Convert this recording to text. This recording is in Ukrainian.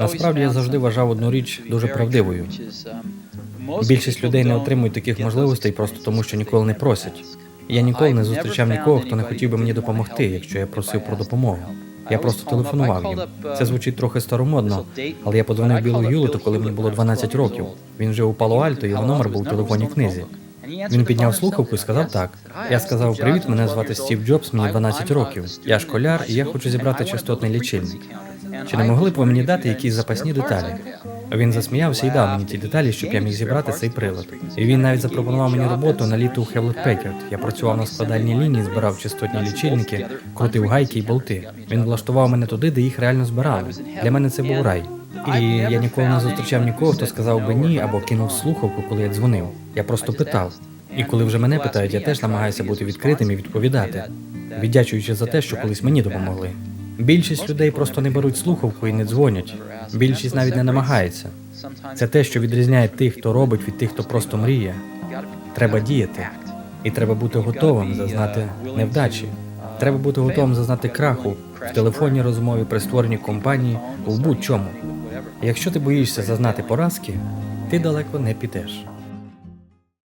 Насправді я завжди вважав одну річ дуже правдивою. Більшість людей не отримують таких можливостей просто тому, що ніколи не просять. Я ніколи не зустрічав нікого, хто не хотів би мені допомогти, якщо я просив про допомогу. Я просто телефонував їм. Це звучить трохи старомодно, але я подзвонив Білу Юлету, коли мені було 12 років. Він жив у Пало-Альто, його номер був у телефонній книзі. Він підняв слухавку і сказав так. Я сказав: Привіт, мене звати Стів Джобс, мені 12 років. Я школяр, і я хочу зібрати частотний лічильник. Чи не могли б ви мені дати якісь запасні деталі? Він засміявся і дав мені ті деталі, щоб я міг зібрати цей прилад. І він навіть запропонував мені роботу на літо у Hewlett Packard. Я працював на складальній лінії, збирав частотні лічильники, крутив гайки і болти. Він влаштував мене туди, де їх реально збирали. Для мене це був рай. І я ніколи не зустрічав нікого, хто сказав би ні або кинув слухавку, коли я дзвонив. Я просто питав. І коли вже мене питають, я теж намагаюся бути відкритим і відповідати, віддячуючи за те, що колись мені допомогли. Більшість людей просто не беруть слухавку і не дзвонять. Більшість навіть не намагається. Це те, що відрізняє тих, хто робить, від тих, хто просто мріє. Треба діяти, і треба бути готовим зазнати невдачі. Треба бути готовим зазнати краху в телефонній розмові, при створенні компанії, у будь-чому. Якщо ти боїшся зазнати поразки, ти далеко не підеш.